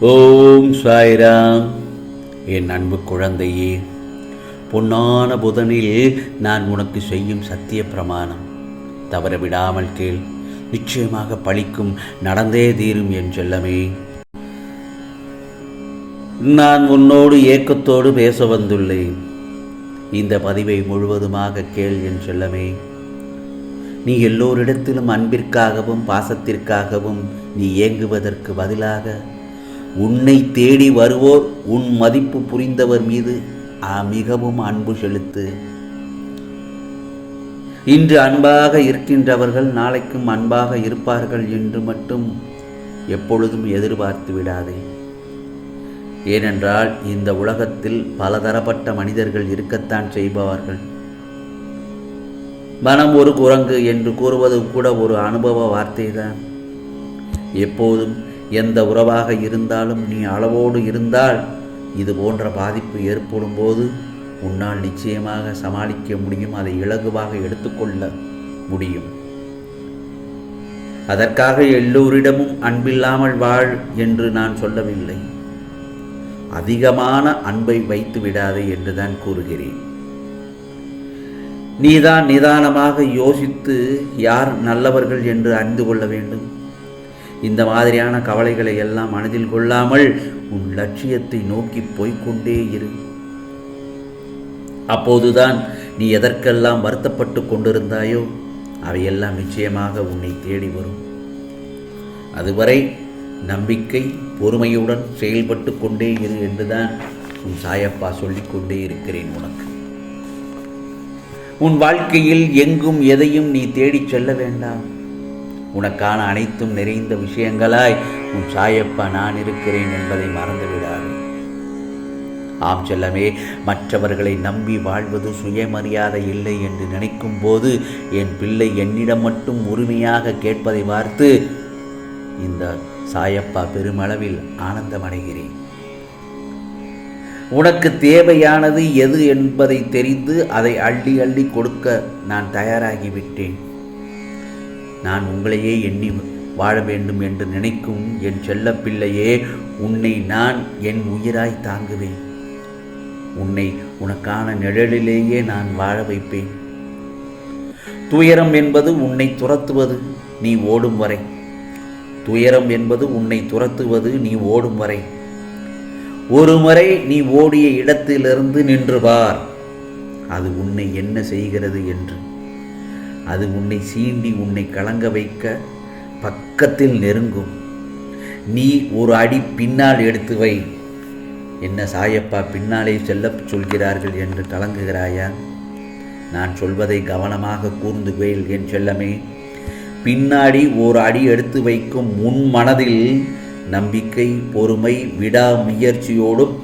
ஓம் சாய்ராம். என் அன்பு குழந்தையே பொன்னான புதனில் நான் உனக்கு செய்யும் சத்திய பிரமாணம். தவற விடாமல் கேள் நிச்சயமாக பழிக்கும் நடந்தே தீரும் என் செல்லமே. நான் உன்னோடு ஏக்கத்தோடு பேச வந்துள்ளேன். இந்த பதிவை முழுவதுமாக கேள் என் செல்லமே. நீ எல்லோரிடத்திலும் அன்பிற்காகவும் பாசத்திற்காகவும் நீ ஏங்குவதற்கு பதிலாக உன்னை தேடி வருவோர் உன் மதிப்பு புரிந்தவர் மீது மிகவும் அன்பு செலுத்து. இன்று அன்பாக இருக்கின்றவர்கள் நாளைக்கும் அன்பாக இருப்பார்கள் என்று மட்டும் எப்பொழுதும் எதிர்பார்த்து விடாதே. ஏனென்றால் இந்த உலகத்தில் பலதரப்பட்ட மனிதர்கள் இருக்கத்தான் செய்பவர்கள். மனம் ஒரு குரங்கு என்று கூறுவது கூட ஒரு அனுபவ வார்த்தைதான். எப்போதும் எந்த உறவாக இருந்தாலும் நீ அளவோடு இருந்தால் இது போன்ற பாதிப்பு ஏற்படும் போது உன்னால் நிச்சயமாக சமாளிக்க முடியும் அதை இலகுவாக எடுத்துக்கொள்ள முடியும். அதற்காக எல்லோரிடமும் அன்பில்லாமல் வாழ் என்று நான் சொல்லவில்லை. அதிகமான அன்பை வைத்து விடாதே என்றுதான் கூறுகிறேன். நீதான் நிதானமாக யோசித்து யார் நல்லவர்கள் என்று அறிந்து கொள்ள வேண்டும். இந்த மாதிரியான கவலைகளை எல்லாம் மனதில் கொள்ளாமல் உன் லட்சியத்தை நோக்கி போய்க்கொண்டே இரு. அப்போதுதான் நீ எதற்கெல்லாம் வருத்தப்பட்டு கொண்டிருந்தாயோ அவையெல்லாம் நிச்சயமாக உன்னை தேடி வரும். அதுவரை நம்பிக்கை பொறுமையுடன் செயல்பட்டு கொண்டே இரு என்றுதான் உன் சாயப்பா சொல்லிக்கொண்டே இருக்கிறேன் உனக்கு. உன் வாழ்க்கையில் எங்கும் எதையும் நீ தேடிச் செல்ல வேண்டாம். உனக்கான அனைத்தும் நிறைந்த விஷயங்களாய் உன் சாயப்பா நான் இருக்கிறேன் என்பதை மறந்துவிடாது. ஆம் செல்லமே மற்றவர்களை நம்பி வாழ்வது சுயமரியாதை இல்லை என்று நினைக்கும் போது என் பிள்ளை என்னிடம் மட்டும் உரிமையாக கேட்பதை பார்த்து இந்த சாயப்பா பெருமளவில் ஆனந்தமடைகிறேன். உனக்கு தேவையானது எது என்பதை தெரிந்து அதை அள்ளி அள்ளி கொடுக்க நான் தயாராகிவிட்டேன். நான் உங்களையே எண்ணி வாழ வேண்டும் என்று நினைக்கும் என் செல்ல பிள்ளையே உன்னை நான் என் உயிராய் தாங்குவேன். உன்னை உனக்கான நிழலிலேயே நான் வாழ வைப்பேன். துயரம் என்பது உன்னை துரத்துவது நீ ஓடும் வரை. துயரம் என்பது உன்னை துரத்துவது நீ ஓடும் வரை. ஒருமுறை நீ ஓடிய இடத்திலிருந்து நின்று பார் அது உன்னை என்ன செய்கிறது என்று. அது உன்னை சீண்டி உன்னை கலங்க வைக்க பக்கத்தில் நெருங்கும். நீ ஒரு அடி பின்னால் எடுத்து வை. என்ன சாயப்பா பின்னாலே செல்ல சொல்கிறார்கள் என்று கலங்குகிறாயா நான் சொல்வதை கவனமாக கூர்ந்து கேள் என் செல்லமே. பின்னாடி ஒரு அடி எடுத்து வைக்கும் முன் மனதில் நம்பிக்கை பொறுமை விடாமுயற்சியோடும்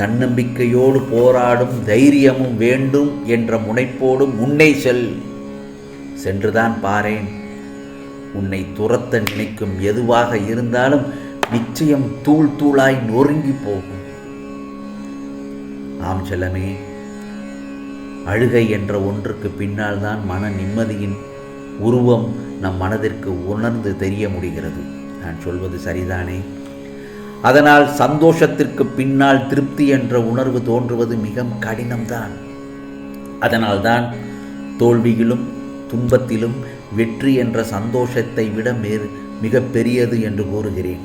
தன்னம்பிக்கையோடு போராடும் தைரியமும் வேண்டும் என்ற முனைப்போடு முன்னே செல். சென்றுதான் பாரேன். உன்னை துரத்த நினைக்கும் எதுவாக இருந்தாலும் நிச்சயம் தூள் தூளாய் நொறுங்கி போகும். ஆம் செல்லமே அழுகை என்ற ஒன்றுக்கு பின்னால் தான் மன நிம்மதியின் உருவம் நம் மனதிற்கு உணர்ந்து தெரிய முடிகிறது. நான் சொல்வது சரிதானே? அதனால் சந்தோஷத்திற்கு பின்னால் திருப்தி என்ற உணர்வு தோன்றுவது மிக கடினம்தான். அதனால்தான் தோல்வியிலும் துன்பத்திலும் வெற்றி என்ற சந்தோஷத்தை விட மேறு மிக பெரியது என்று கூறுகிறேன்.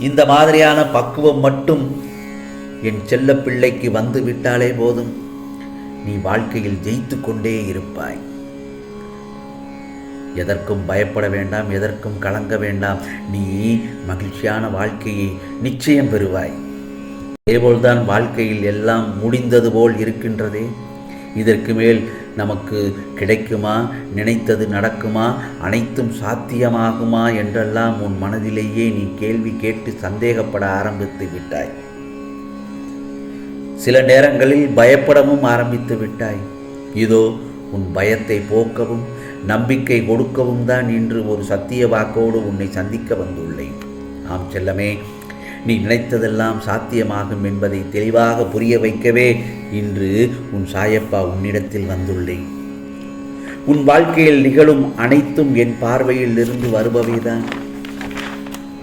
இந்த மாதிரியான பக்குவம் மட்டும் என் செல்ல பிள்ளைக்கு வந்து விட்டாலே போதும். நீ வாழ்க்கையில் ஜெயித்து கொண்டே இருப்பாய். எதற்கும் பயப்பட வேண்டாம் எதற்கும் கலங்க வேண்டாம். நீ மகிழ்ச்சியான வாழ்க்கையை நிச்சயம் பெறுவாய். அதேபோல்தான் வாழ்க்கையில் எல்லாம் முடிந்தது போல் இருக்கின்றதே. இதற்கு மேல் நமக்கு கிடைக்குமா? நினைத்தது நடக்குமா? அனைத்தும் சாத்தியமாகுமா? என்றெல்லாம் உன் மனதிலேயே நீ கேள்வி கேட்டு சந்தேகப்பட ஆரம்பித்து விட்டாய். சில நேரங்களில் பயப்படவும் ஆரம்பித்து விட்டாய். இதோ உன் பயத்தை போக்கவும் நம்பிக்கை கொடுக்கவும் தான் இன்று ஒரு சத்திய வாக்கோடு உன்னை சந்திக்க வந்துள்ளேன். ஆம் செல்லமே நீ நினைத்ததெல்லாம் சாத்தியமாகும் என்பதை தெளிவாக புரிய வைக்கவே இன்று உன் சாயப்பா உன்னிடத்தில் வந்துள்ளேன். உன் வாழ்க்கையில் நிகழும் அனைத்தும் என் பார்வையில் இருந்து வருபவைதான்.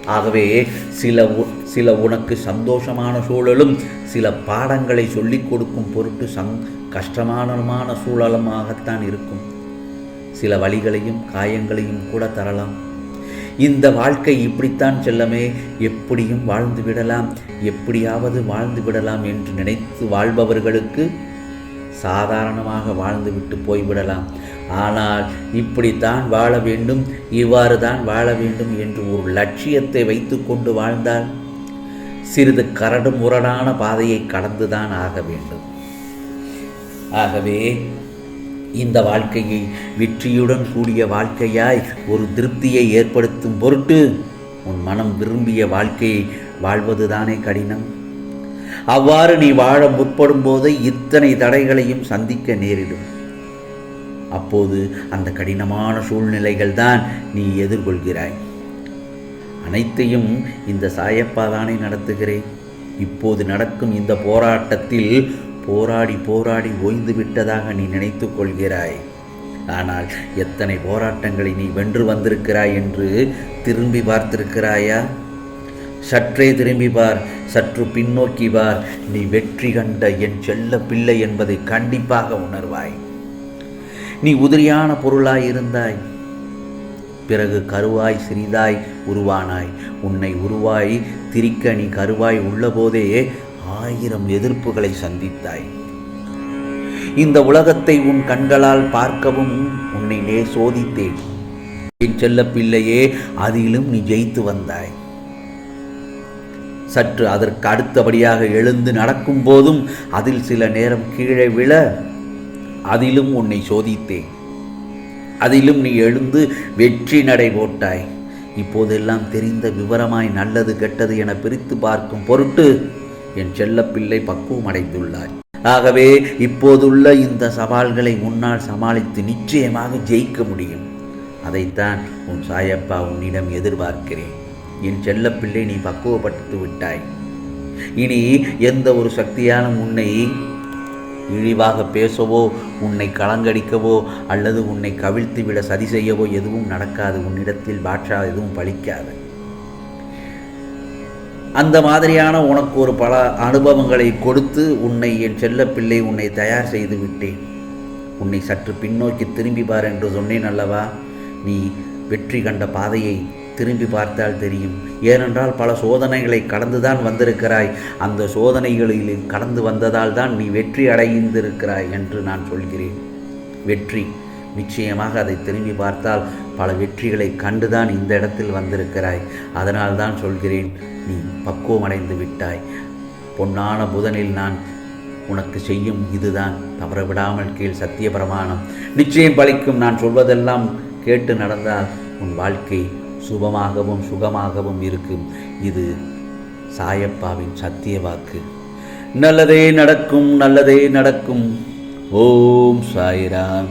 ஆகவே சில உ- சில உனக்கு சந்தோஷமான சூழலும் சில பாடங்களை சொல்லிக் கொடுக்கும் பொருட்டு சங் கஷ்டமானமான சூழலுமாகத்தான் இருக்கும். சில வழிகளையும் காயங்களையும் கூட தரலாம். இந்த வாழ்க்கை இப்படித்தான் செல்லமே எப்படியும் வாழ்ந்து விடலாம் எப்படியாவது வாழ்ந்து விடலாம் என்று நினைத்து வாழ்பவர்களுக்கு சாதாரணமாக வாழ்ந்துவிட்டு போய்விடலாம். ஆனால் இப்படித்தான் வாழ வேண்டும் இவ்வாறு தான் வாழ வேண்டும் என்று ஒரு லட்சியத்தை வைத்துக்கொண்டு வாழ்ந்தால் சிறிது கரடு முரடான பாதையை கடந்துதான் ஆக வேண்டும். ஆகவே இந்த வாழ்க்கையை வெற்றியுடன் கூடிய வாழ்க்கையாய் ஒரு திருப்தியை ஏற்படுத்தும் பொருட்டு உன் மனம் விரும்பிய வாழ்க்கையை வாழ்வதுதானே கடினம். அவ்வாறு நீ வாழ முற்படும் போது இத்தனை தடைகளையும் சந்திக்க நேரிடும். அப்போது அந்த கடினமான சூழ்நிலைகள் தான் நீ எதிர்கொள்கிறாய். அனைத்தையும் இந்த சாயப்பா தானே நடத்துகிறேன். இப்போது நடக்கும் இந்த போராட்டத்தில் போராடி போராடி ஓய்ந்து விட்டதாக நீ நினைத்து கொள்கிறாய். ஆனால் எத்தனை போராட்டங்களை நீ வென்று வந்திருக்கிறாய் என்று திரும்பி பார்த்திருக்கிறாயா? சற்றே திரும்பி பார் சற்று பின்னோக்கி பார். நீ வெற்றி கண்ட என் செல்ல பிள்ளை என்பதை கண்டிப்பாக உணர்வாய். நீ உதிரியான பொருளாய் இருந்தாய். பிறகு கருவாய் சிறிதாய் உருவானாய். உன்னை உருவாய் திரிக்க நீ கருவாய் உள்ளபோதே ஆயிரம் எதிர்ப்புகளை சந்தித்தாய். இந்த உலகத்தை உன் கண்களால் பார்க்கவும் உன்னை நே சோதித்தேன். என் செல்ல பிள்ளையே அதிலும் நீ ஜெயித்து வந்தாய். சற்று அதற்கு அடுத்தபடியாக எழுந்து நடக்கும் போதும் அதில் சில நேரம் கீழே விழ அதிலும் உன்னை சோதித்தேன். அதிலும் நீ எழுந்து வெற்றி நடை போட்டாய். இப்போதெல்லாம் தெரிந்த விவரமாய் நல்லது கெட்டது என பிரித்து பார்க்கும் பொருட்டு என் செல்லப்பிள்ளை பக்குவம் அடைந்துள்ளாய் ஆகவே இப்போதுள்ள இந்த சவால்களை உன்னால் சமாளித்து நிச்சயமாக ஜெயிக்க முடியும். அதைத்தான் உன் சாயப்பா உன்னிடம் எதிர்பார்க்கிறேன். என் செல்லப்பிள்ளை நீ பக்குவப்பட்டு விட்டாய். இனி எந்த ஒரு சக்தியான உன்னை இழிவாக பேசவோ உன்னை கலங்கடிக்கவோ அல்லது உன்னை கவிழ்த்து விட சதி செய்யவோ எதுவும் நடக்காது. உன்னிடத்தில் பாட்ஷா எதுவும் பலிக்காது அந்த மாதிரியான உனக்கு ஒரு பல அனுபவங்களை கொடுத்து உன்னை என் செல்லப்பிள்ளை உன்னை தயார் செய்து விட்டேன். உன்னை சற்று பின்னோக்கி திரும்பி பார் என்று சொன்னேன் அல்லவா? நீ வெற்றி கண்ட பாதையை திரும்பி பார்த்தால் தெரியும். ஏனென்றால் பல சோதனைகளை கடந்துதான் வந்திருக்கிறாய். அந்த சோதனைகளில் கடந்து வந்ததால் தான் நீ வெற்றி அடைந்திருக்கிறாய் என்று நான் சொல்கிறேன். வெற்றி நிச்சயமாக அதை திரும்பி பார்த்தால் பல வெற்றிகளை கண்டுதான் இந்த இடத்தில் வந்திருக்கிறாய். அதனால் தான் சொல்கிறேன் நீ பக்குவமடைந்து விட்டாய். பொன்னான புதனில் நான் உனக்கு செய்யும் இதுதான். தவறவிடாமல் கீழ் சத்திய பிரமாணம் நிச்சயம் பலிக்கும். நான் சொல்வதெல்லாம் கேட்டு நடந்தால் உன் வாழ்க்கை சுபமாகவும் சுகமாகவும் இருக்கும். இது சாயப்பாவின் சத்திய வாக்கு. நல்லதே நடக்கும் நல்லதே நடக்கும். ஓம் சாய்ராம்.